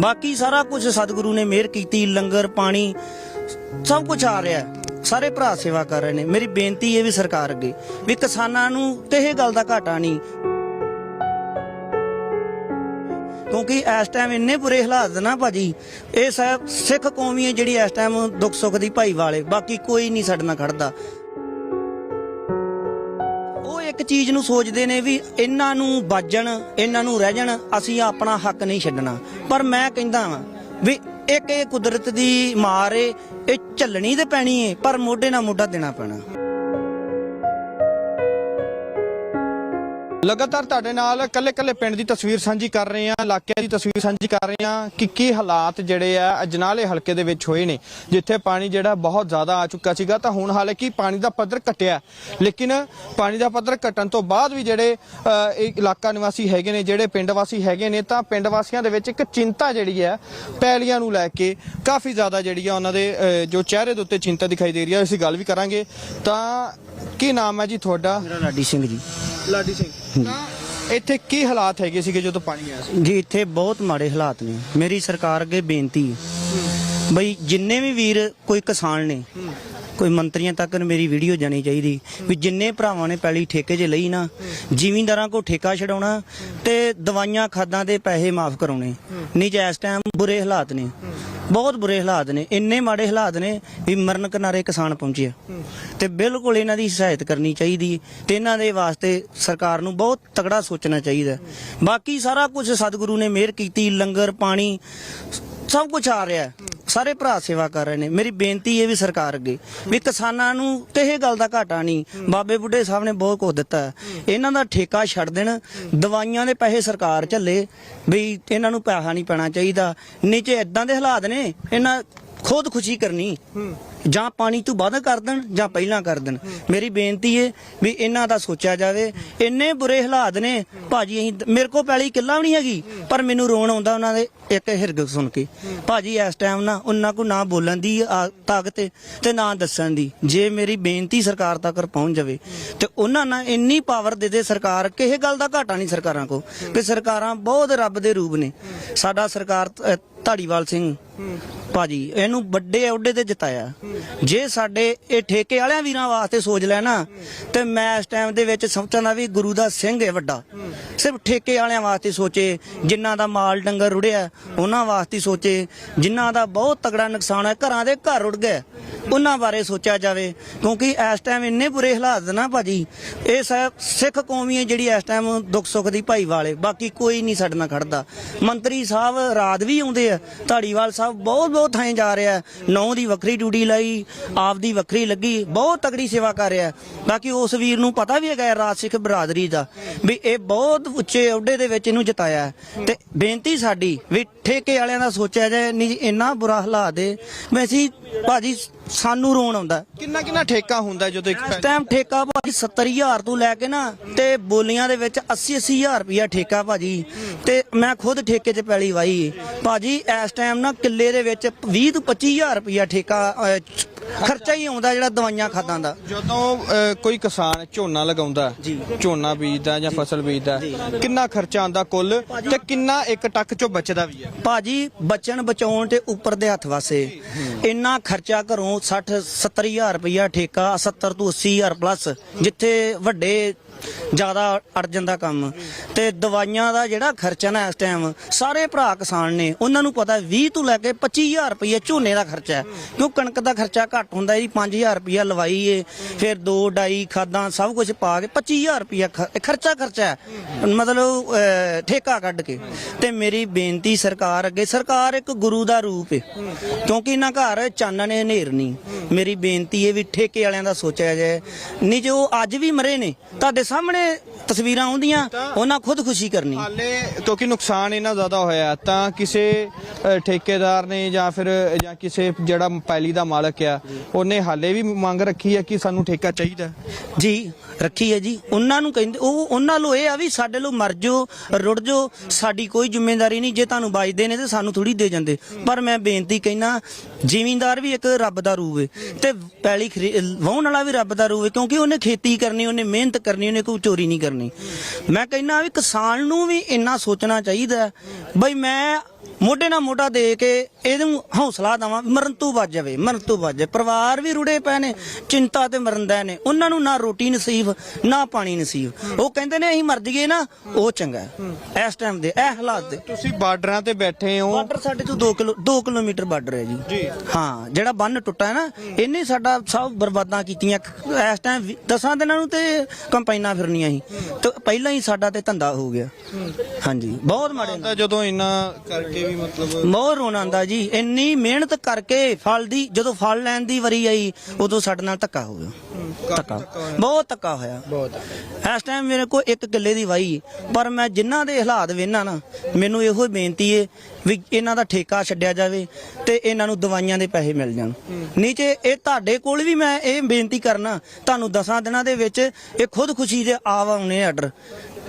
ਬਾਕੀ ਸਾਰਾ ਕੁਝ ਸਤਿਗੁਰੂ ਨੇ ਮਿਹਰ ਕੀਤੀ, ਲੰਗਰ, ਪਾਣੀ, ਸਭ ਕੁਝ ਆ ਰਿਹਾ। ਸਾਰੇ ਭਰਾ ਸੇਵਾ ਕਰ ਰਹੇ ਨੇ। ਮੇਰੀ ਬੇਨਤੀ ਇਹ ਵੀ ਸਰਕਾਰ ਅੱਗੇ ਵੀ ਕਿਸਾਨਾਂ ਨੂੰ ਕਿਸੇ ਗੱਲ ਦਾ ਘਾਟਾ ਨਹੀਂ। ਕਿਉਂਕਿ ਇਸ ਟਾਈਮ ਇੰਨੇ ਬੁਰੇ ਹਾਲਾਤ ਨਾ ਭਾਜੀ। ਇਹ ਸਭ ਸਿੱਖ ਕੌਮੀ ਹੈ ਜਿਹੜੀ ਇਸ ਟਾਈਮ ਦੁੱਖ ਸੁੱਖ ਦੀ ਭਾਈ ਵਾਲੇ ਬਾਕੀ ਕੋਈ ਨਹੀਂ ਸਾਡੇ ਨਾਲ ਖੜਦਾ। ਉਹ ਇੱਕ ਚੀਜ਼ ਨੂੰ ਸੋਚਦੇ ਨੇ ਵੀ ਇਹਨਾਂ ਨੂੰ ਬਾਜਣ ਇਹਨਾਂ ਨੂੰ ਰਹਿ ਜਾਣ, ਅਸੀਂ ਆਪਣਾ ਹੱਕ ਨਹੀਂ ਛੱਡਣਾ। ਪਰ ਮੈਂ ਕਹਿੰਦਾ ਵਾਂ ਵੀ ਇੱਕ ਇਹ ਕੁਦਰਤ ਦੀ ਮਾਰ ਏ, ਇਹ ਝੱਲਣੀ ਤੇ ਪੈਣੀ ਏ, ਪਰ ਮੋਢੇ ਨਾਲ ਮੋਢਾ ਦੇਣਾ ਪੈਣਾ। ਲਗਾਤਾਰ ਤੁਹਾਡੇ ਨਾਲ ਕੱਲੇ ਕੱਲੇ ਪਿੰਡ ਦੀ ਤਸਵੀਰ ਸਾਂਝੀ ਕਰ ਰਹੇ ਹਾਂ, ਇਲਾਕਿਆਂ ਦੀ ਤਸਵੀਰ ਸਾਂਝੀ ਕਰ ਰਹੇ ਹਾਂ ਕਿ ਕੀ ਹਾਲਾਤ ਜਿਹੜੇ ਆ, ਅਜਨਾਲੇ ਹਲਕੇ ਦੇ ਵਿੱਚ ਹੋਏ ਨੇ, ਜਿੱਥੇ ਪਾਣੀ ਜਿਹੜਾ ਬਹੁਤ ਜ਼ਿਆਦਾ ਆ ਚੁੱਕਾ ਸੀਗਾ। ਤਾਂ ਹੁਣ ਹਾਲਾਂਕਿ ਪਾਣੀ ਦਾ ਪੱਧਰ ਘਟਿਆ? ਲੇਕਿਨ ਪਾਣੀ ਦਾ ਪੱਧਰ ਘਟਣ ਤੋਂ ਬਾਅਦ ਵੀ ਜਿਹੜੇ ਇਹ ਇਲਾਕਾ ਨਿਵਾਸੀ ਹੈਗੇ ਨੇ, ਜਿਹੜੇ ਪਿੰਡ ਵਾਸੀ ਹੈਗੇ ਨੇ, ਤਾਂ ਪਿੰਡ ਵਾਸੀਆਂ ਦੇ ਵਿੱਚ ਇੱਕ ਚਿੰਤਾ ਜਿਹੜੀ ਹੈ ਪੈਲੀਆਂ ਨੂੰ ਲੈ ਕੇ ਕਾਫੀ ਜ਼ਿਆਦਾ ਜਿਹੜੀ ਆ ਉਹਨਾਂ ਦੇ ਜੋ ਚਿਹਰੇ ਦੇ ਉੱਤੇ ਚਿੰਤਾ ਦਿਖਾਈ ਦੇ ਰਹੀ ਹੈ ਅਸੀਂ ਗੱਲ ਵੀ ਕਰਾਂਗੇ। ਤਾਂ ਕੀ ਨਾਮ ਹੈ ਜੀ ਤੁਹਾਡਾ? ਮੇਰਾ ਲਾਡੀ ਸਿੰਘ ਜੀ। ਲਾਡੀ ਸਿੰਘ। ਤਾਂ ਇੱਥੇ ਕੀ ਹਾਲਾਤ ਹੈਗੇ ਸੀਗੇ ਜਦੋਂ ਪਾਣੀ ਆਇਆ ਸੀ? ਜੀ ਇੱਥੇ ਬਹੁਤ ਮਾੜੇ ਹਾਲਾਤ ਨੇ। ਮੇਰੀ ਸਰਕਾਰ ਅੱਗੇ ਬੇਨਤੀ ਹੈ। ਬਈ ਜਿੰਨੇ ਵੀ ਵੀਰ ਕੋਈ ਕਿਸਾਨ ਨੇ ਕੋਈ ਮੰਤਰੀਆਂ ਤੱਕ ਮੇਰੀ ਵੀਡੀਓ ਜਾਣੀ ਚਾਹੀਦੀ। ਵੀ ਜਿੰਨੇ ਭਰਾਵਾਂ ਨੇ ਪੈਲੀ ਠੇਕੇ 'ਚ ਲਈ ਨਾ ਜ਼ਿਮੀਂਦਾਰਾਂ ਕੋ ਠੇਕਾ ਛਡਾਉਣਾ ਤੇ ਦਵਾਈਆਂ ਖਾਦਾਂ ਦੇ ਪੈਸੇ ਮਾਫ ਕਰਾਉਣੇ। ਨਹੀਂ ਜੇ ਇਸ ਟਾਈਮ ਬੁਰੇ ਹਾਲਾਤ ਨੇ। ਬਹੁਤ ਬੁਰੇ ਹਾਲਾਤ ਨੇ ਇੰਨੇ ਮਾੜੇ ਹਾਲਾਤ ਨੇ ਵੀ ਮਰਨ ਕਿਨਾਰੇ ਕਿਸਾਨ ਪਹੁੰਚਿਆ ਤੇ ਬਿਲਕੁਲ ਇਹਨਾਂ ਦੀ ਸਹਾਇਤਾ ਕਰਨੀ ਚਾਹੀਦੀ ਤੇ ਇਹਨਾਂ ਦੇ ਵਾਸਤੇ ਸਰਕਾਰ ਨੂੰ ਬਹੁਤ ਤਗੜਾ ਸੋਚਣਾ ਚਾਹੀਦਾ ਬਾਕੀ ਸਾਰਾ ਕੁਝ ਸਤਿਗੁਰੂ ਨੇ ਮਿਹਰ ਕੀਤੀ ਲੰਗਰ ਪਾਣੀ ਸਭ ਕੁਝ ਆ ਰਿਹਾ। ਸਾਰੇ ਭਰਾ ਸੇਵਾ ਕਰ ਰਹੇ ਨੇ ਮੇਰੀ ਬੇਨਤੀ ਇਹ ਵੀ ਸਰਕਾਰ ਅੱਗੇ ਵੀ ਕਿਸਾਨਾਂ ਨੂੰ ਕਿਸੇ ਗੱਲ ਦਾ ਘਾਟਾ ਨਹੀਂ, ਬਾਬੇ ਬੁੱਢੇ ਸਾਹਿਬ ਨੇ ਬਹੁਤ ਕੁਝ ਦਿੱਤਾ ਹੈ। ਇਹਨਾਂ ਦਾ ਠੇਕਾ ਛੱਡ ਦੇਣ, ਦਵਾਈਆਂ ਦੇ ਪੈਸੇ ਸਰਕਾਰ ਝੱਲੇ, ਵੀ ਇਹਨਾਂ ਨੂੰ ਪੈਸਾ ਨਹੀਂ ਪੈਣਾ ਚਾਹੀਦਾ ਨੀਚੇ ਇਦਾਂ ਦੇ ਹਾਲਾਤ ਨੇ, ਇਹਨਾਂ ਖੁਦ ਖੁਸ਼ੀ ਕਰਨੀ। ਜਾਂ ਪਾਣੀ ਤੋਂ ਵੱਧ ਕਰ ਦੇਣ ਜਾਂ ਪਹਿਲਾਂ ਕਰ ਦੇਣ। ਮੇਰੀ ਬੇਨਤੀ ਏ ਵੀ ਇਹਨਾਂ ਦਾ ਸੋਚਿਆ ਜਾਵੇ। ਇੰਨੇ ਬੁਰੇ ਹਾਲਾਤ ਨੇ। ਭਾਜੀ, ਅਸੀਂ ਮੇਰੇ ਕੋਲ ਪੈਲੀ ਕਿੱਲਾ ਵੀ ਨਹੀਂ ਹੈਗੀ, ਪਰ ਮੈਨੂੰ ਰੋਣ ਆਉਂਦਾ ਉਹਨਾਂ ਦੇ ਇੱਕ ਹਿਰਗ ਸੁਣ ਕੇ। ਭਾਜੀ, ਇਸ ਟਾਈਮ ਨਾ ਉਹਨਾਂ ਕੋ ਨਾ ਬੋਲਣ ਦੀ ਆ- ਤਾਕਤ ਤੇ ਨਾ ਦੱਸਣ ਦੀ। ਜੇ ਮੇਰੀ ਬੇਨਤੀ ਸਰਕਾਰ ਤੱਕ ਪਹੁੰਚ ਜਾਵੇ, ਤੇ ਉਹਨਾਂ ਨਾਲ ਇੰਨੀ ਪਾਵਰ ਦੇ ਦੇ ਸਰਕਾਰ, ਕਿਸੇ ਗੱਲ ਦਾ ਘਾਟਾ ਨਹੀਂ ਸਰਕਾਰਾਂ ਕੋ ਕਿ ਸਰਕਾਰਾਂ ਬਹੁਤ ਰੱਬ ਦੇ ਰੂਪ ਨੇ। ਸਾਡਾ ਸਰਕਾਰ ਅ, ਸਿੰਘ ਭਾਜੀ ਇਹਨੂੰ ਵੱਡੇ ਅਹੁਦੇ ਤੇ ਜਿਤਾਇਆ। ਜੇ ਸਾਡੇ ਇਹ ਠੇਕੇ ਵਾਲਿਆਂ ਵੀਰਾਂ ਵਾਸਤੇ ਸੋਚ ਲੈਣਾ ਤੇ ਮੈਂ ਇਸ ਟਾਈਮ ਦੇ ਵਿੱਚ ਸਮਝਦਾ ਵੀ ਗੁਰੂ ਦਾ ਸਿੰਘ ਹੈ ਵੱਡਾ। ਸਿਰਫ ਠੇਕੇ ਵਾਲਿਆਂ ਵਾਸਤੇ ਸੋਚੇ ਜਿਨ੍ਹਾਂ ਦਾ ਮਾਲ ਡੰਗਰ ਰੁੜਿਆ ਉਹਨਾਂ ਵਾਸਤੇ ਸੋਚੇ ਜਿਨ੍ਹਾਂ ਦਾ ਬਹੁਤ ਤਗੜਾ ਨੁਕਸਾਨ ਹੈ ਘਰਾਂ ਦੇ ਘਰ ਰੁੜ ਗਏ। ਉਹਨਾਂ ਬਾਰੇ ਸੋਚਿਆ ਜਾਵੇ ਕਿਉਂਕਿ ਇਸ ਟਾਈਮ ਇੰਨੇ ਬੁਰੇ ਹਾਲਾਤ ਨਾ ਭਾਜੀ। ਇਹ ਸਭ ਸਿੱਖ ਕੌਮੀ ਹੈ ਜਿਹੜੀ ਇਸ ਟਾਈਮ ਦੁੱਖ ਸੁੱਖ ਦੀ ਭਾਈ ਵਾਲੇ ਬਾਕੀ ਕੋਈ ਨਹੀਂ ਸਾਡੇ ਨਾਲ ਖੜਦਾ। ਮੰਤਰੀ ਸਾਹਿਬ ਰਾਤ ਵੀ ਆਉਂਦੇ ਆ ਧਾੜੀਵਾਲ ਸਾਹਿਬ ਬਹੁਤ ਬਹੁਤ ਥਾਂ ਜਾ ਰਿਹਾ ਨੌ ਦੀ ਵੱਖਰੀ ਡਿਊਟੀ ਲਈ, ਆਪ ਦੀ ਵੱਖਰੀ ਲੱਗੀ, ਬਹੁਤ ਤਗੜੀ ਸੇਵਾ ਕਰ ਰਿਹਾ ਬਾਕੀ ਉਸ ਵੀਰ ਨੂੰ ਪਤਾ ਵੀ ਹੈਗਾ ਰਾਜ ਸਿੱਖ ਬਰਾਦਰੀ ਦਾ, ਵੀ ਇਹ ਬਹੁਤ ਉੱਚੇ ਅਹੁਦੇ ਦੇ ਵਿੱਚ ਇਹਨੂੰ ਜਿਤਾਇਆ ਤੇ ਬੇਨਤੀ ਸਾਡੀ ਵੀ ਠੇਕੇ ਵਾਲਿਆਂ ਦਾ ਸੋਚਿਆ ਜਾਏ ਨਹੀਂ ਇੰਨਾ ਬੁਰਾ ਹਾਲਾਤ ਹੈ। ਮੈਂ ਭਾਜੀ ਸਾਨੂੰ ਰੋਣ ਆਉਂਦਾ। ਕਿੰਨਾ ਕਿੰਨਾ ਠੇਕਾ ਹੁੰਦਾ ਜਦੋਂ ਇੱਕ ਇਸ ਟਾਈਮ ਠੇਕਾ ਭਾਜੀ 70000 ਤੋਂ ਲੈ ਕੇ ਨਾ ਤੇ ਬੋਲੀਆਂ ਦੇ ਵਿੱਚ 80 80000 ਰੁਪਇਆ ਠੇਕਾ ਭਾਜੀ। ਤੇ ਮੈਂ ਖੁਦ ਠੇਕੇ 'ਚ ਪੈਲੀ ਵਾਈ ਭਾਜੀ ਇਸ ਟਾਈਮ ਨਾ ਕਿੱਲੇ ਦੇ ਵਿੱਚ 20 ਤੋਂ 25000 ਰੁਪਇਆ ਠੇਕਾ ਅਹ, ਖਰਚਾ ਹੀ ਆਉਂਦਾ ਜਿਹੜਾ ਦਵਾਈਆਂ ਖਾਦਾਂ ਦਾ। ਜਦੋਂ ਅ, ਕੋਈ ਕਿਸਾਨ ਝੋਨਾ ਲਗਾਉਂਦਾ ਜੀ। ਝੋਨਾ ਬੀਜਦਾ ਜਾਂ ਫਸਲ ਬੀਜਦਾ ਕਿੰਨਾ ਖਰਚਾ ਆਉਂਦਾ ਕੁੱਲ ਤੇ ਕਿੰਨਾ ਇੱਕ ਟੱਕ ਚੋਂ ਬਚਦਾ ਵੀ ਹੈ ਭਾਜੀ ਬਚਣ ਬਚਾਉਣ ਤੇ ਉੱਪਰ ਦੇ ਹੱਥ ਵਾਸੇ। ਇੰਨਾ ਖਰਚਾ ਘਰੋਂ 60 70000 ਰੁਪਇਆ ਠੇਕਾ 70 ਤੋਂ 80000 ਪਲੱਸ ਜਿੱਥੇ ਵੱਡੇ ਜ਼ਿਆਦਾ ਅੜ ਜਾਂਦਾ ਕੰਮ। ਤੇ ਦਵਾਈਆਂ ਦਾ ਜਿਹੜਾ ਖਰਚਾ ਨਾ ਇਸ ਟਾਈਮ ਸਾਰੇ ਭਰਾ ਕਿਸਾਨ ਨੇ ਉਹਨਾਂ ਨੂੰ ਪਤਾ 20 ਤੋਂ ਲੈ ਕੇ 25000 ਰੁਪਏ ਝੋਨੇ ਦਾ ਖਰਚਾ ਹੈ। ਕਿਉਂ ਕਣਕ ਦਾ ਖਰਚਾ ਘੱਟ ਹੁੰਦਾ ਜੀ 5000 ਰੁਪਇਆ ਲਵਾਈ ਏ ਫਿਰ ਦੋ ਡਾਈ ਖਾਦਾਂ ਸਭ ਕੁਝ ਪਾ ਕੇ 25000 ਰੁਪਇਆ ਖਰਚਾ ਖਰਚਾ ਹੈ। ਮਤਲਬ ਅਹ, ਠੇਕਾ ਕੱਢ ਕੇ। ਤੇ ਮੇਰੀ ਬੇਨਤੀ ਸਰਕਾਰ ਅੱਗੇ ਸਰਕਾਰ ਇੱਕ ਗੁਰੂ ਦਾ ਰੂਪ ਹੈ ਕਿਉਂਕਿ ਇਹਨਾਂ ਘਰ ਚਾਨਣ ਹਨੇਰ ਨਹੀਂ ਮੇਰੀ ਬੇਨਤੀ ਹੈ ਵੀ ਠੇਕੇ ਵਾਲਿਆਂ ਦਾ ਸੋਚਿਆ ਜਾਏ। ਨਹੀਂ ਜੋ ਅੱਜ ਵੀ ਮਰੇ ਨੇ ਤੁਹਾਡੇ ਸਾਹਮਣੇ ਤਸਵੀਰਾਂ ਆਉਂਦੀਆਂ ਉਹਨਾਂ ਖੁਦ ਖੁਸ਼ੀ ਕਰਨੀ। ਹਾਲੇ ਕਿਉਂਕਿ ਨੁਕਸਾਨ ਇੰਨਾ ਜ਼ਿਆਦਾ ਹੋਇਆ ਤਾਂ ਕਿਸੇ ਅ, ਠੇਕੇਦਾਰ ਨੇ ਜਾਂ ਫਿਰ ਜਾਂ ਕਿਸੇ ਜਿਹੜਾ ਪੈਲੀ ਦਾ ਮਾਲਕ ਆ ਉਹਨੇ ਹਾਲੇ ਵੀ ਮੰਗ ਰੱਖੀ ਹੈ ਕਿ ਸਾਨੂੰ ਠੇਕਾ ਚਾਹੀਦਾ ਜੀ, ਰੱਖੀ ਹੈ ਜੀ। ਉਹਨਾਂ ਨੂੰ ਕਹਿੰਦੇ, ਉਹ ਉਹਨਾਂ ਲੋ ਇਹ ਆ ਵੀ ਸਾਡੇ ਲੋ ਮਰ ਜਾਓ ਰੁੜ ਜਾਓ ਸਾਡੀ ਕੋਈ ਜ਼ਿੰਮੇਵਾਰੀ ਨਹੀਂ, ਜੇ ਤੁਹਾਨੂੰ ਬਾਜਦੇ ਨੇ ਤੇ ਸਾਨੂੰ ਥੋੜੀ ਦੇ ਜਾਂਦੇ। ਪਰ ਮੈਂ ਬੇਨਤੀ ਕਹਿਣਾ ਜ਼ਿਮੀਂਦਾਰ ਵੀ ਇੱਕ ਰੱਬ ਦਾ ਰੂਪ ਹੈ ਤੇ ਪੈਲੀ ਖਰੀ- ਵਾਲਾ ਵੀ ਰੱਬ ਦਾ ਰੂਪ ਹੈ ਕਿਉਂਕਿ ਉਹਨੇ ਖੇਤੀ ਕਰਨੀ, ਉਹਨੇ ਮਿਹਨਤ ਕਰਨੀ, ਉਹਨੇ ਕੋਈ ਚੋਰੀ ਨਹੀਂ ਕਰਨੀ। ਮੈਂ ਕਹਿਣਾ ਵੀ ਕਿਸਾਨ ਨੂੰ ਵੀ ਇੰਨਾ ਸੋਚਣਾ ਚਾਹੀਦਾ ਬਈ ਮੈਂ ਮੋਢੇ ਨਾਲ ਮੋਢਾ ਦੇ ਕੇ ਇਹਨੂੰ ਹੌਸਲਾ ਦਵਾਂ ਮਰਨ ਤੋਂ ਬਚ ਜਾਵੇ ਮਰਨ ਤੋਂ ਬਚ ਜਾਵੇ। ਪਰਿਵਾਰ ਵੀ ਰੁੜੇ ਪਏ ਨੇ ਚਿੰਤਾ ਤੇ ਮਰਨਦਾ ਨੇ। ਉਹਨਾਂ ਨੂੰ ਨਾ ਰੋਟੀ ਨਸੀਬ ਨਾ ਪਾਣੀ ਨਸੀਬ। ਉਹ ਕਹਿੰਦੇ ਨੇ ਅਸੀਂ ਮਰ ਜਾਈਏ ਨਾ ਉਹ ਚੰਗਾ। ਇਸ ਟਾਈਮ ਦੇ ਇਹ ਹਾਲਾਤ ਦੇ। ਤੁਸੀਂ ਬਾਰਡਰਾਂ ਤੇ ਬੈਠੇ ਹੋ। ਬਾਰਡਰ ਸਾਡੇ ਤੋਂ 2 ਕਿਲੋ 2 ਕਿਲੋਮੀਟਰ ਬਾਰਡਰ ਹੈ ਜੀ। ਹਾਂ ਜਿਹੜਾ ਬੰਨ ਟੁੱਟਾ ਹੈ ਨਾ ਇਹਨੇ ਸਾਡਾ ਸਭ ਬਰਬਾਦਾਂ ਕੀਤੀਆਂ। ਇਸ ਟਾਈਮ ਦਸਾਂ ਦਿਨਾਂ ਨੂੰ ਤੇ ਕੰਪਾਈਨਾਂ ਫਿਰਨੀਆਂ ਸੀ। ਤੇ ਪਹਿਲਾਂ ਹੀ ਸਾਡਾ ਤੇ ਧੰਦਾ ਹੋ ਗਿਆ। ਹਾਂਜੀ ਬਹੁਤ ਮਾੜੇ ਜਦੋਂ ਇੰਨਾ ਕਰਕੇ ਵੀ ਮਤਲਬ ਆਂਦਾ ਜੀ ਇੰਨੀ ਮਿਹਨਤ ਕਰਕੇ ਫਲ ਦੀ ਜਦੋਂ ਫਲ ਲੈਣ ਦੀ ਵਾਰੀ ਆਈ ਉਦੋਂ ਸਾਡੇ ਨਾਲ ਧੱਕਾ ਹੋ ਗਿਆ ਧੱਕਾ। ਬਹੁਤ ਧੱਕਾ ਹੋਇਆ। ਬਹੁਤ। ਇਸ ਟਾਈਮ ਮੇਰੇ ਕੋਲ ਇੱਕ ਕਿੱਲੇ ਦੀ ਵਾਈ ਪਰ ਮੈਂ ਜਿਨ੍ਹਾਂ ਦੇ ਹਾਲਾਤ ਵੇਖਣਾ ਨਾ ਮੈਨੂੰ ਇਹੋ ਬੇਨਤੀ ਏ ਵੀ ਇਹਨਾਂ ਦਾ ਠੇਕਾ ਛੱਡਿਆ ਜਾਵੇ ਤੇ ਇਹਨਾਂ ਨੂੰ ਦਵਾਈਆਂ ਦੇ ਪੈਸੇ ਮਿਲ ਜਾਣ। ਨੀਚੇ ਇਹ ਤੁਹਾਡੇ ਕੋਲ ਵੀ ਮੈਂ ਇਹ ਬੇਨਤੀ ਕਰਨਾ ਤੁਹਾਨੂੰ ਦਸਾਂ ਦਿਨਾਂ ਦੇ ਵਿੱਚ ਇਹ ਖੁਦ ਖੁਸ਼ੀ ਦੇ ਆਵਾਉਣੇ ਆਰਡਰ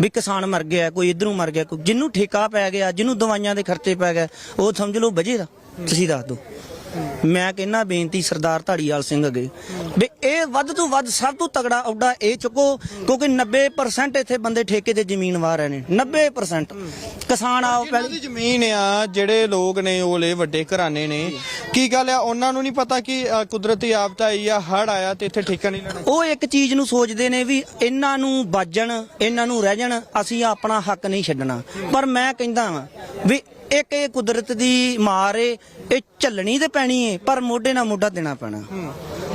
ਵੀ ਕਿਸਾਨ ਮਰ ਗਿਆ, ਕੋਈ ਇਧਰੋਂ ਮਰ ਗਿਆ, ਕੋਈ ਜਿਹਨੂੰ ਠੇਕਾ ਪੈ ਗਿਆ ਜਿਹਨੂੰ ਦਵਾਈਆਂ ਦੇ ਖਰਚੇ ਪੈ ਗਏ, ਉਹ ਸਮਝ ਲਓ ਵਜੇ ਦਾ। ਤੁਸੀਂ ਦੱਸ ਦਿਓ। ਮੈਂ ਕਹਿੰਨਾ ਬੇਨਤੀ ਸਰਦਾਰ ਧਾੜੀਵਾਲ ਸਿੰਘ ਅਗੇ ਵੀ ਇਹ ਵੱਧ ਤੋਂ ਵੱਧ ਸਭ ਤੋਂ ਤਗੜਾ ਔਡਾ ਇਹ ਚੁੱਕੋ ਕਿਉਂਕਿ 90% ਇੱਥੇ ਬੰਦੇ ਠੇਕੇ ਤੇ ਜ਼ਮੀਨ ਵਾਹ ਰਹੇ ਨੇ 90% ਕਿਸਾਨ ਆਓ ਪਹਿਲੇ ਦੀ ਜ਼ਮੀਨ ਆ ਜਿਹੜੇ ਲੋਕ ਨੇ ਉਹਲੇ ਵੱਡੇ ਘਰਾਣੇ ਨੇ ਕੀ ਗੱਲ ਆ? ਉਹਨਾਂ ਨੂੰ ਨਹੀਂ ਪਤਾ ਕਿ ਅ, ਕੁਦਰਤੀ ਆਫਤ ਆਈ ਆ ਹੜ ਆਇਆ ਤੇ ਇੱਥੇ ਠੇਕਾ ਨਹੀਂ ਲੈਣਾ? ਉਹ ਇੱਕ ਚੀਜ਼ ਨੂੰ ਸੋਚਦੇ ਨੇ ਵੀ ਇਹਨਾਂ ਨੂੰ ਬਾਜਣ ਇਹਨਾਂ ਨੂੰ ਰਹਿ ਜਾਣ ਅਸੀਂ ਆਪਣਾ ਹੱਕ ਨਹੀਂ ਛੱਡਣਾ। ਪਰ ਮੈਂ ਕਹਿੰਦਾ ਵਾਂ ਵੀ ਇੱਕ ਇਹ ਕੁਦਰਤ ਦੀ ਮਾਰ ਏ ਇਹ ਝੱਲਣੀ ਤੇ ਪੈਣੀ ਏ ਪਰ ਮੋਢੇ ਨਾਲ ਮੋਢਾ ਦੇਣਾ ਪੈਣਾ।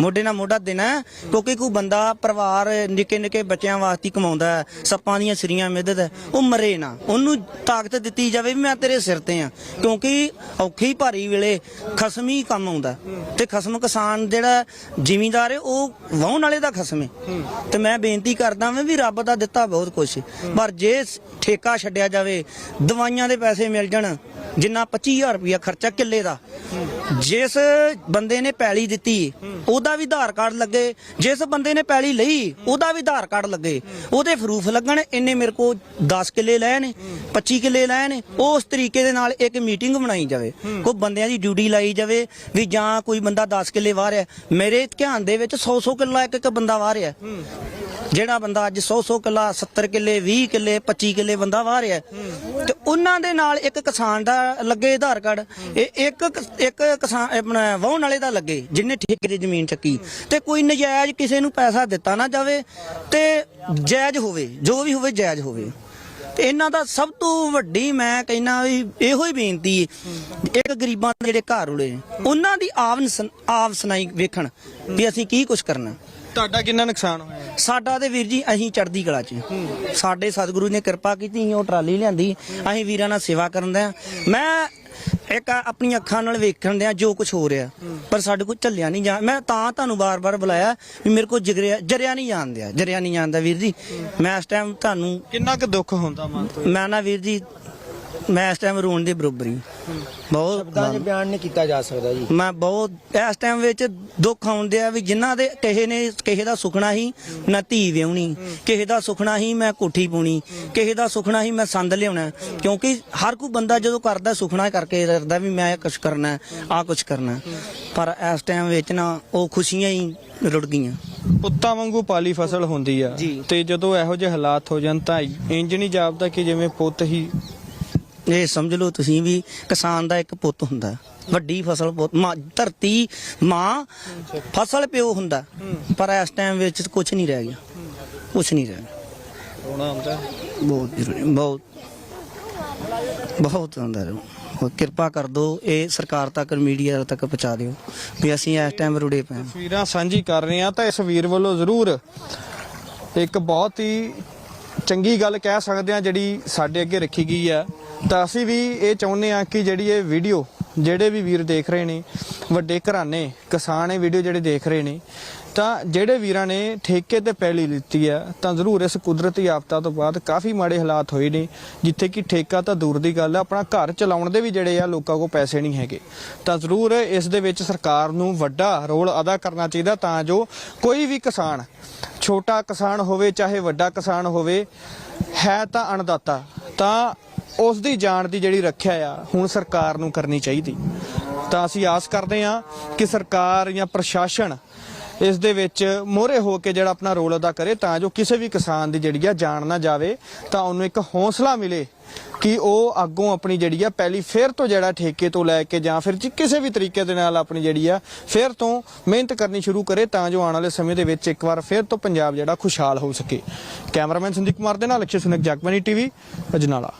ਮੋਢੇ ਨਾਲ ਮੋਢਾ ਦੇਣਾ ਕਿਉਂਕਿ ਕੋਈ ਬੰਦਾ ਪਰਿਵਾਰ ਨਿੱਕੇ ਨਿੱਕੇ ਬੱਚਿਆਂ ਵਾਸਤੇ ਕਮਾਉਂਦਾ ਹੈ, ਸੱਪਾਂ ਦੀਆਂ ਸਿਰੀਆਂ ਮਿੱਧਦਾ ਹੈ, ਉਹ ਮਰੇ ਨਾ। ਉਹਨੂੰ ਤਾਕਤ ਦਿੱਤੀ ਜਾਵੇ ਵੀ ਮੈਂ ਤੇਰੇ ਸਿਰ ਤੇ ਆ ਕਿਉਂਕਿ ਔਖੀ ਭਾਰੀ ਵੇਲੇ ਖਸਮ ਹੀ ਕੰਮ ਆਉਂਦਾ ਤੇ ਖਸਮ ਕਿਸਾਨ ਜਿਹੜਾ ਜ਼ਿਮੀਂਦਾਰ ਹੈ ਉਹ ਵਾਹੁਣ ਵਾਲੇ ਦਾ ਖਸਮ ਹੈ ਤੇ ਮੈਂ ਬੇਨਤੀ ਕਰਦਾ ਵਾਂ ਵੀ ਰੱਬ ਦਾ ਦਿੱਤਾ ਬਹੁਤ ਕੁਛ ਪਰ ਜੇ ਸ- ਠੇਕਾ ਛੱਡਿਆ ਜਾਵੇ ਦਵਾਈਆਂ ਦੇ ਪੈਸੇ ਮਿਲ ਜਾਣ ਜਿੰਨਾ 25000 ਰੁਪਇਆ ਖਰਚਾ ਕਿੱਲੇ ਦਾ। ਜਿਸ ਬੰਦੇ ਨੇ ਪੈਲੀ ਦਿੱਤੀ, ਉਹਦਾ ਵੀ ਆਧਾਰ ਕਾਰਡ ਲੱਗੇ। ਜਿਸ ਬੰਦੇ ਨੇ ਪੈਲੀ ਲਈ, ਉਹਦਾ ਵੀ ਆਧਾਰ ਕਾਰਡ ਲੱਗੇ। ਉਹਦੇ ਫਰੂਫ ਲੱਗਣ, ਇੰਨੇ ਮੇਰੇ ਕੋਲ 10 ਕਿੱਲੇ ਲਏ ਨੇ 25 ਕਿੱਲੇ ਲਏ ਨੇ ਉਸ ਤਰੀਕੇ ਦੇ ਨਾਲ ਇੱਕ ਮੀਟਿੰਗ ਬਣਾਈ ਜਾਵੇ। ਕੋਈ ਬੰਦਿਆਂ ਦੀ ਡਿਊਟੀ ਲਾਈ ਜਾਵੇ ਵੀ ਜਾਂ ਕੋਈ ਬੰਦਾ 10 ਕਿੱਲੇ ਵਾਹ ਰਿਹਾ। ਮੇਰੇ ਧਿਆਨ ਦੇ ਵਿੱਚ 100 100 ਕਿੱਲਾ ਇੱਕ ਇੱਕ ਬੰਦਾ ਵਾਹ ਰਿਹਾ। ਜਿਹੜਾ ਬੰਦਾ ਅੱਜ 100 100 ਕਿੱਲਾ 70 ਕਿੱਲੇ 20 ਕਿੱਲੇ 25 ਕਿੱਲੇ ਬੰਦਾ ਵਾਹ ਰਿਹਾ ਤੇ ਉਹਨਾਂ ਦੇ ਨਾਲ ਇੱਕ ਕਿਸਾਨ ਦਾ ਲੱਗੇ ਆਧਾਰ ਕਾਰਡ, ਇਹ ਇੱਕ ਇੱਕ ਕਿਸਾਨ, ਆਪਣਾ ਵਾਹਣ ਵਾਲੇ ਦਾ ਲੱਗੇ, ਜਿੰਨੇ ਠੇਕੇ ਦੀ ਜ਼ਮੀਨ ਚੱਕੀ, ਤੇ ਕੋਈ ਨਜਾਇਜ਼ ਕਿਸੇ ਨੂੰ ਪੈਸਾ ਦਿੱਤਾ ਨਾ ਜਾਵੇ, ਤੇ ਜਾਇਜ਼ ਹੋਵੇ, ਜੋ ਵੀ ਹੋਵੇ ਜਾਇਜ਼ ਹੋਵੇ। ਤੇ ਇਹਨਾਂ ਦਾ ਸਭ ਤੋਂ ਵੱਡੀ ਮੈਂ ਕਹਿੰਨਾ ਵੀ ਇਹੋ ਹੀ ਬੇਨਤੀ ਹੈ ਇੱਕ ਗਰੀਬਾਂ ਦੇ ਜਿਹੜੇ ਘਰ ਉੜੇ ਉਹਨਾਂ ਦੀ ਆਵਨ ਆਵ ਸੁਣਾਈ ਵੇਖਣ ਵੀ ਅਸੀਂ ਕੀ ਕੁਝ ਕਰਨਾ। ਤੁਹਾਡਾ ਕਿੰਨਾ ਨੁਕਸਾਨ ਹੋਇਆ ਸਾਡਾ ਤੇ ਵੀਰ ਜੀ ਅਸੀਂ ਚੜਦੀ ਕਲਾ 'ਚ ਸਾਡੇ ਸਤਿਗੁਰੂ ਨੇ ਕਿਰਪਾ ਕੀਤੀ ਅਸੀਂ ਉਹ ਟਰਾਲੀ ਲਿਆਂਦੀ। ਅਸੀਂ ਵੀਰਾਂ ਨਾਲ ਸੇਵਾ ਕਰਨ ਦੇ ਮੈਂ ਇੱਕ ਆਪਣੀਆਂ ਅੱਖਾਂ ਨਾਲ ਵੇਖਣ ਦਿਆਂ ਜੋ ਕੁਝ ਹੋ ਰਿਹਾ। ਪਰ ਸਾਡੇ ਕੋਲ ਝੱਲਿਆ ਨਹੀਂ ਜਾ ਮੈਂ ਤਾਂ ਤੁਹਾਨੂੰ ਬਾਰ-ਬਾਰ ਬੁਲਾਇਆ ਵੀ ਮੇਰੇ ਕੋਲ ਜਿਗਰਿਆ ਜਰਿਆ ਨਹੀਂ ਜਾਂਦਿਆ ਜਰਿਆ ਨਹੀਂ ਜਾਂਦਾ ਵੀਰ ਜੀ। ਮੈਂ ਇਸ ਟਾਈਮ ਤੁਹਾਨੂੰ ਕਿੰਨਾ ਕੁ ਦੁੱਖ ਹੁੰਦਾ ਮਨ ਤੋਂ ਮੈਂ ਨਾ ਵੀਰ ਜੀ ਮੈਂ ਇਸ ਟਾਈਮ ਰੋਣ ਦੇ ਬਰੋਬਰ ਹੀ ਬਹੁਤ ਸ਼ਬਦਾਂ 'ਚ ਬਿਆਨ ਨਹੀਂ ਕੀਤਾ ਜਾ ਸਕਦਾ ਜੀ। ਮੈਂ ਬਹੁਤ ਇਸ ਟਾਈਮ ਵਿੱਚ ਦੁੱਖ ਆਉਂਦੇ ਆ ਵੀ ਜਿਨ੍ਹਾਂ ਦੇ ਕਿਸੇ ਨੇ ਕਿਸੇ ਦਾ ਸੁਖਣਾ ਹੀ ਨਾ ਧੀ ਵਿਆਹਣੀ ਕਿਸੇ ਦਾ ਸੁਖਣਾ ਹੀ ਮੈਂ ਕੋਠੀ ਪਾਉਣੀ ਕਿਸੇ ਦਾ ਸੁਖਣਾ ਹੀ ਮੈਂ ਸੰਦ ਲਿਆਉਣਾ ਕਿਉਂਕਿ ਹਰ ਕੋਈ ਬੰਦਾ ਜਦੋਂ ਕਰਦਾ ਸੁਖਣਾ ਕਰਕੇ ਕਰਦਾ ਵੀ ਮੈਂ ਇਹ ਕੁਝ ਕਰਨਾ ਆ ਕੁਝ ਕਰਨਾ ਪਰ ਇਸ ਟਾਈਮ ਵਿੱਚ ਨਾ ਉਹ ਖੁਸ਼ੀਆਂ ਹੀ ਰੁੜ ਗਈਆਂ। ਪੁੱਤਾਂ ਵਾਂਗੂ ਪਾਲੀ ਫਸਲ ਹੁੰਦੀ ਆ। ਤੇ ਜਦੋਂ ਇਹੋ ਜਿਹੇ ਹਾਲਾਤ ਹੋ ਜਾਣ ਤਾਂ ਇੰਜ ਨਹੀਂ ਜਾਪਦਾ ਕਿ ਜਿਵੇਂ ਪੁੱਤ ਹੀ ਇਹ ਸਮਝ ਲਓ ਤੁਸੀਂ ਵੀ ਕਿਸਾਨ ਦਾ ਇੱਕ ਪੁੱਤ ਹੁੰਦਾ ਵੱਡੀ ਫਸਲ ਧਰਤੀ ਮਾਂ ਫਸਲ ਪਿਓ ਹੁੰਦਾ ਪਰ ਇਸ ਟਾਈਮ ਵਿੱਚ ਕੁਝ ਨਹੀਂ ਰਹਿ ਗਿਆ ਕੁਝ ਨਹੀਂ ਰਹਿ ਗਿਆ। ਰੋਣਾ ਆਉਂਦਾ? ਬਹੁਤ ਜ਼ਰੂਰੀ ਬਹੁਤ ਬਹੁਤ ਹੁੰਦਾ ਰਹੋ ਕਿਰਪਾ ਕਰ ਦਿਓ ਇਹ ਸਰਕਾਰ ਤੱਕ ਮੀਡੀਆ ਤੱਕ ਪਹੁੰਚਾ ਦਿਓ ਵੀ ਅਸੀਂ ਇਸ ਟਾਈਮ ਰੁੜੇ ਪਏ ਹਾਂ। ਤਸਵੀਰਾਂ ਸਾਂਝੀ ਕਰ ਰਹੇ ਆ ਤਾਂ ਇਸ ਵੀਰ ਵੱਲੋਂ ਜ਼ਰੂਰ ਇੱਕ ਬਹੁਤ ਹੀ ਚੰਗੀ ਗੱਲ ਕਹਿ ਸਕਦੇ ਆ ਜਿਹੜੀ ਸਾਡੇ ਅੱਗੇ ਰੱਖੀ ਗਈ ਆ। ਤਾਂ ਅਸੀਂ ਵੀ ਇਹ ਚਾਹੁੰਦੇ ਆ ਕਿ ਜਿਹੜੀ ਇਹ ਵੀਡੀਓ ਜਿਹੜੇ ਵੀ ਵੀਰ ਦੇਖ ਰਹੇ ਨੇ, ਵੱਡੇ ਘਰਾਣੇ, ਕਿਸਾਨ ਇਹ ਵੀਡੀਓ ਜਿਹੜੇ ਦੇਖ ਰਹੇ ਨੇ ਤਾਂ ਜਿਹੜੇ ਵੀਰਾਂ ਨੇ ਠੇਕੇ ਤੇ ਪੈਲੀ ਲਿੱਤੀ ਆ, ਤਾਂ ਜ਼ਰੂਰ ਇਸ ਕੁਦਰਤੀ ਆਫ਼ਤਾ ਤੋਂ ਬਾਅਦ ਕਾਫੀ ਮਾੜੇ ਹਾਲਾਤ ਹੋਏ ਨੇ, ਜਿੱਥੇ ਕਿ ਠੇਕਾ ਤਾਂ ਦੂਰ ਦੀ ਗੱਲ ਆ, ਆਪਣਾ ਘਰ ਚਲਾਉਣ ਦੇ ਵੀ ਜਿਹੜੇ ਆ ਲੋਕਾਂ ਕੋਲ ਪੈਸੇ ਨਹੀਂ ਹੈਗੇ। ਤਾਂ ਜ਼ਰੂਰ ਇਸ ਦੇ ਵਿੱਚ ਸਰਕਾਰ ਨੂੰ ਵੱਡਾ ਰੋਲ ਅਦਾ ਕਰਨਾ ਚਾਹੀਦਾ ਤਾਂ ਜੋ ਕੋਈ ਵੀ ਕਿਸਾਨ, ਛੋਟਾ ਕਿਸਾਨ ਹੋਵੇ, ਚਾਹੇ ਵੱਡਾ ਕਿਸਾਨ ਹੋਵੇ, ਹੈ ਤਾਂ ਅਣਦਾਤਾ, ਤਾਂ ਉਸ ਦੀ ਜਾਨ ਦੀ ਜਿਹੜੀ ਰੱਖਿਆ ਆ, ਹੁਣ ਸਰਕਾਰ ਨੂੰ ਕਰਨੀ ਚਾਹੀਦੀ। ਤਾਂ ਅਸੀਂ ਆਸ ਕਰਦੇ ਹਾਂ ਕਿ ਸਰਕਾਰ ਜਾਂ ਪ੍ਰਸ਼ਾਸਨ ਇਸ ਦੇ ਵਿੱਚ ਮੋਹਰੇ ਹੋ ਕੇ ਜਿਹੜਾ ਆਪਣਾ ਰੋਲ ਅਦਾ ਕਰੇ ਤਾਂ ਜੋ ਕਿਸੇ ਵੀ ਕਿਸਾਨ ਦੀ ਜਿਹੜੀ ਆ ਜਾਣ ਨਾ ਜਾਵੇ, ਤਾਂ ਉਹਨੂੰ ਇੱਕ ਹੌਸਲਾ ਮਿਲੇ ਕਿ ਉਹ ਅੱਗੋਂ ਆਪਣੀ ਜਿਹੜੀ ਆ ਪਹਿਲੀ ਫੇਰ ਤੋਂ ਜਿਹੜਾ ਠੇਕੇ ਤੋਂ ਲੈ ਕੇ ਜਾਂ ਫਿਰ ਕਿਸੇ ਵੀ ਤਰੀਕੇ ਦੇ ਨਾਲ ਆਪਣੀ ਜਿਹੜੀ ਆ ਫੇਰ ਤੋਂ ਮਿਹਨਤ ਕਰਨੀ ਸ਼ੁਰੂ ਕਰੇ ਤਾਂ ਜੋ ਆਉਣ ਵਾਲੇ ਸਮੇਂ ਦੇ ਵਿੱਚ ਇੱਕ ਵਾਰ ਫੇਰ ਤੋਂ ਪੰਜਾਬ ਜਿਹੜਾ ਖੁਸ਼ਹਾਲ ਹੋ ਸਕੇ। ਕੈਮਰਾਮੈਨ ਸੰਦੀਪ ਕੁਮਾਰ ਦੇ ਨਾਲ ਅਕਸ਼ੇ ਸੁਨਕ ਜਗਮਨੀ ਟੀਵੀ, ਅਜਨਾਲਾ।